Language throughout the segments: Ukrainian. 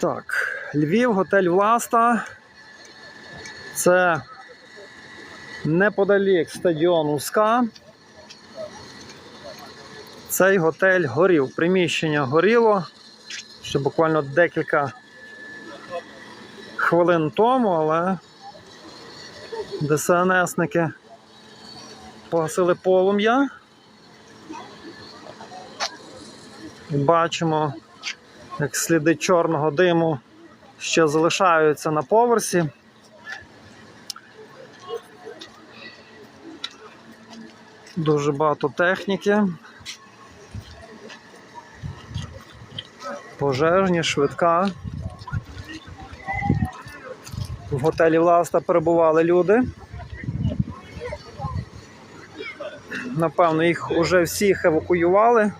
Так, Львів, готель Власта. Це неподалік стадіону СКА. Цей готель горів. Приміщення горіло. Ще буквально декілька хвилин тому, але ДСНСники погасили полум'я. Бачимо, як сліди чорного диму ще залишаються на поверсі. Дуже багато техніки. Пожежні, швидка. В готелі Власта перебували люди. Напевно, їх вже всіх евакуювали.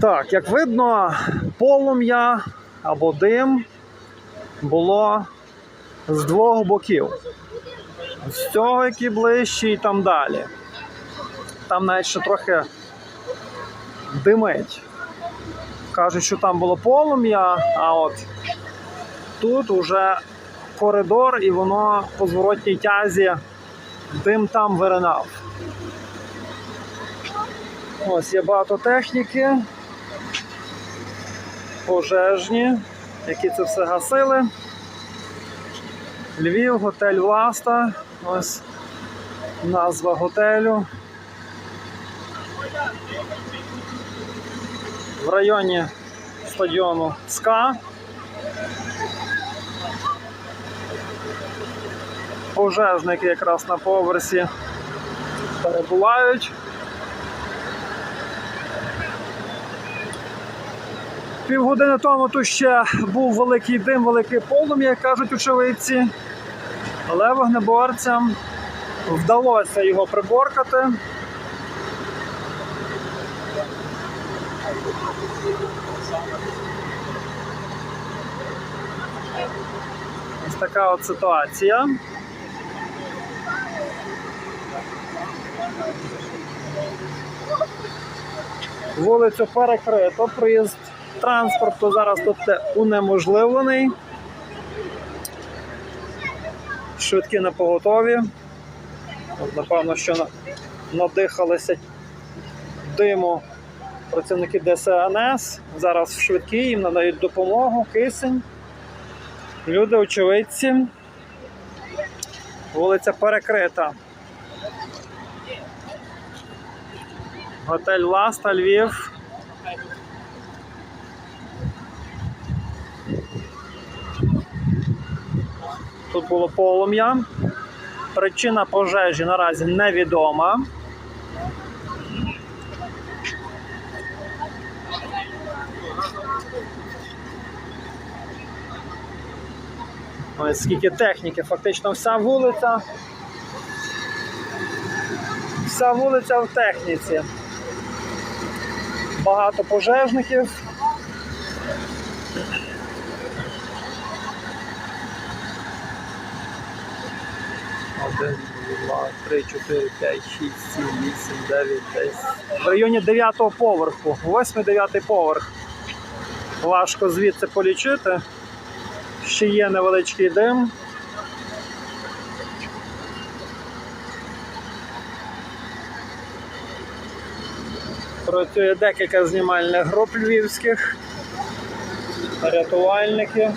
Так, як видно, полум'я або дим було з двох боків. З цього, який ближче, і там далі. Там навіть ще трохи димить. Кажуть, що там було полум'я, а от тут уже коридор, і воно по зворотній тязі дим там виринав. Ось є багато техніки, пожежні, які це все гасили. Львів, готель Власта. Ось назва готелю. В районі стадіону СКА. Пожежники якраз на поверсі перебувають. Півгодини тому тут ще був великий дим, великий полум'я, як кажуть очевидці. Але вогнеборцям вдалося його приборкати. Ось така от ситуація. Вулицю перекрито, проїзд транспорту зараз тут унеможливлений. Швидкі на поготові. От, напевно, що на- надихалися диму працівники ДСНС. Зараз швидкі їм надають допомогу, кисень. Люди, очевидці. Вулиця перекрита. Готель Ласта, Львів. Тут було полум'я. Причина пожежі наразі невідома. Ось скільки техніки, фактично вся вулиця. Вся вулиця в техніці. Багато пожежників. Один, два, три, чотири, п'ять, шість, сім, вісім, дев'ять, десять. В районі дев'ятого поверху. Восьмий, дев'ятий поверх. Важко звідси полічити. Ще є невеличкий дим. Працює декілька знімальних груп львівських, рятувальники.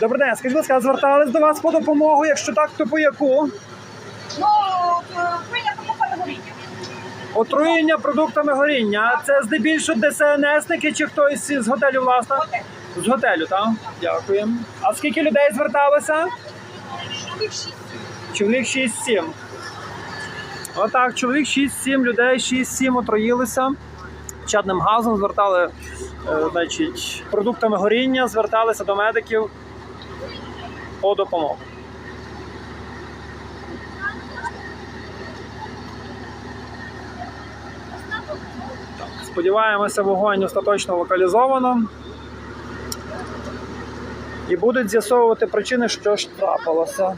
Добрий день, скажіть, будь ласка, звертались до вас по допомогу, якщо так, то по яку? Ну, прийняти покупати горіння. Отруєння продуктами горіння. Це здебільшого ДСНСники чи хтось з готелю власне? З готелю, так? Дякую. А скільки людей зверталося? Чоловік шість. Чоловік 6-7. Отак, чоловік 6-7 людей, 6-7 отруїлися. Чадним газом звертали е, значить, продуктами горіння, зверталися до медиків по допомогу. Сподіваємося, вогонь остаточно локалізовано. І будуть з'ясовувати причини, що ж трапилося.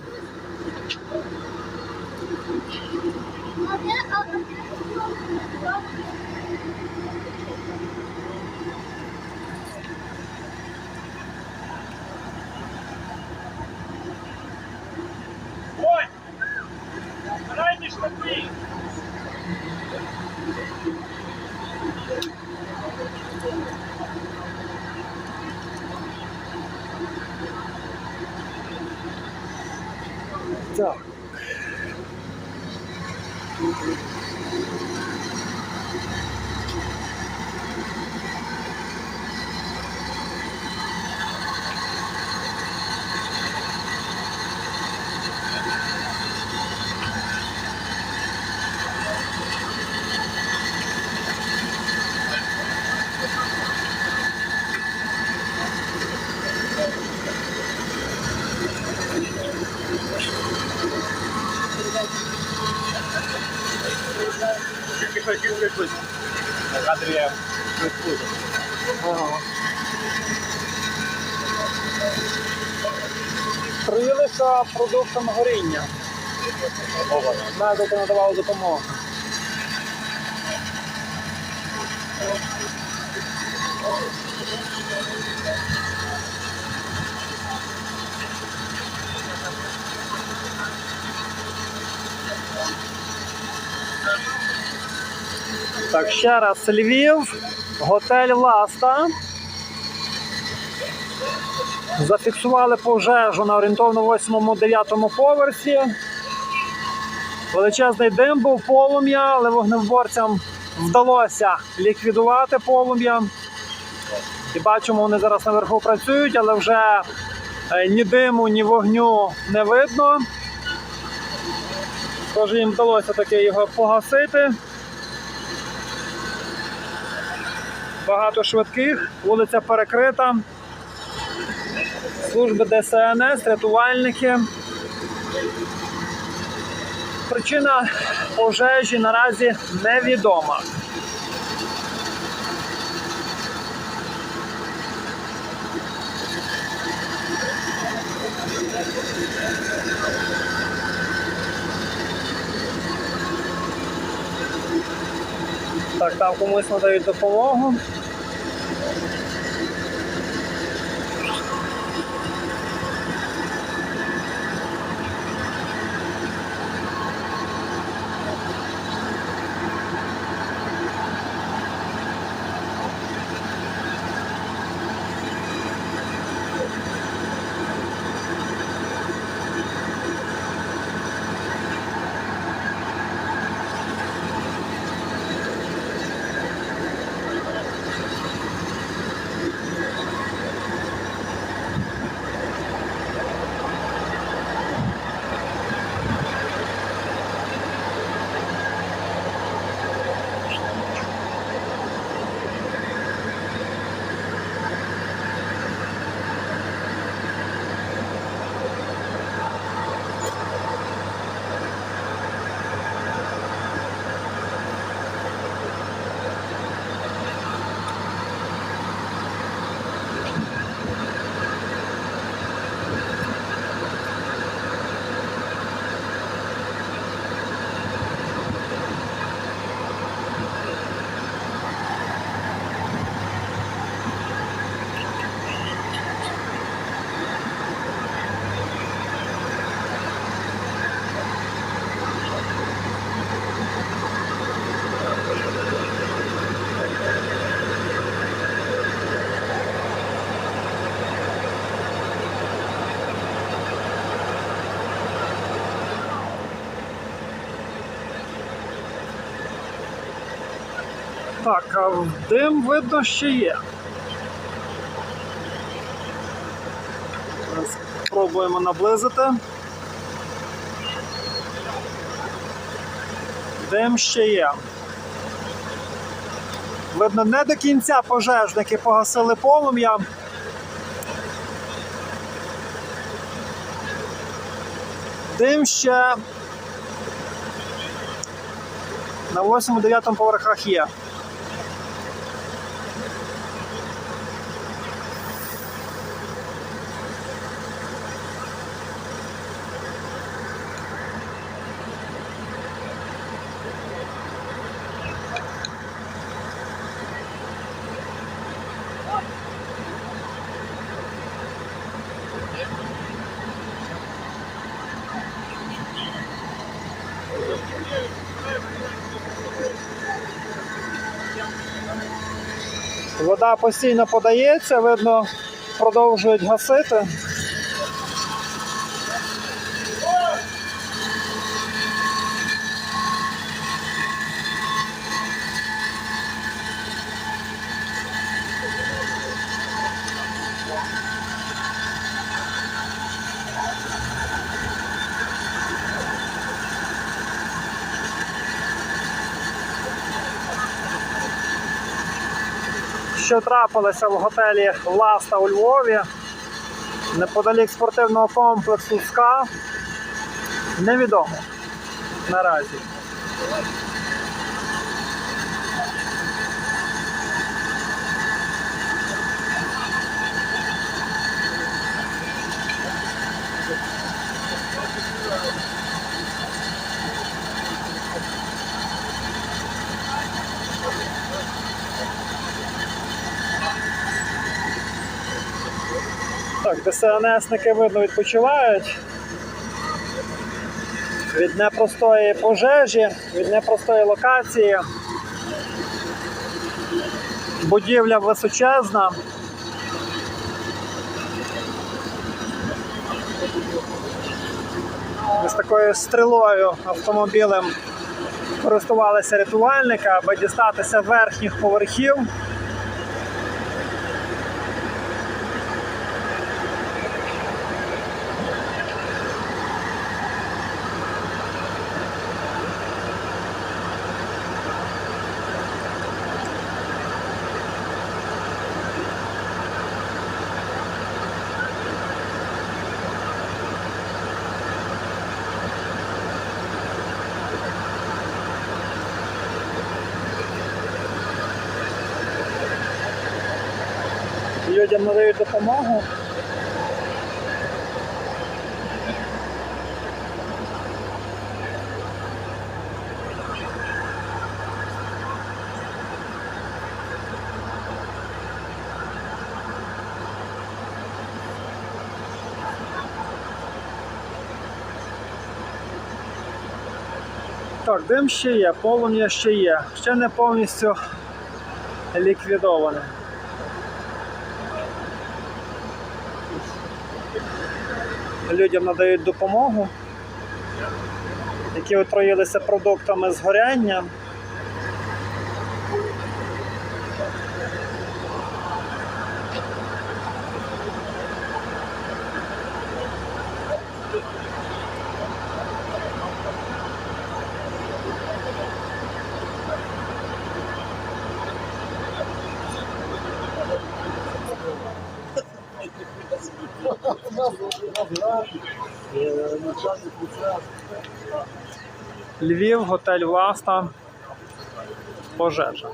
Що виклик. На кадрі викликав. Ага. Прилиша продуктом горіння. Медики надавали допомогу. Так, ще раз Львів, готель Ласта. Зафіксували пожежу на орієнтовно 8-9 поверсі. Величезний дим був полум'я, але вогнеборцям вдалося ліквідувати полум'я. І бачимо, вони зараз наверху працюють, але вже е, ні диму, ні вогню не видно. Тож їм вдалося таки його погасити. Багато швидких, вулиця перекрита. Служби ДСНС, рятувальники. Причина пожежі наразі невідома. Так, там комусь надають допомогу. Так, а дим видно ще є. Спробуємо наблизити. Дим ще є. Видно, не до кінця пожежники погасили полум'я. Дим ще на 8-9 поверхах є. Вода постійно подається, видно, продовжують гасити. Що трапилося в готелі Ласта у Львові, неподалік спортивного комплексу СКА, невідомо наразі. Так, ДСНСники видно відпочивають від непростої пожежі, від непростої локації. Будівля височезна. Ось такою стрілою автомобілем користувалися рятувальники, аби дістатися верхніх поверхів. Людям надають допомогу. Так, дим ще є, полум'я ще є, ще не повністю ліквідоване. Людям надають допомогу, які отруїлися продуктами згоряння. Львів, готель Власта, пожежа.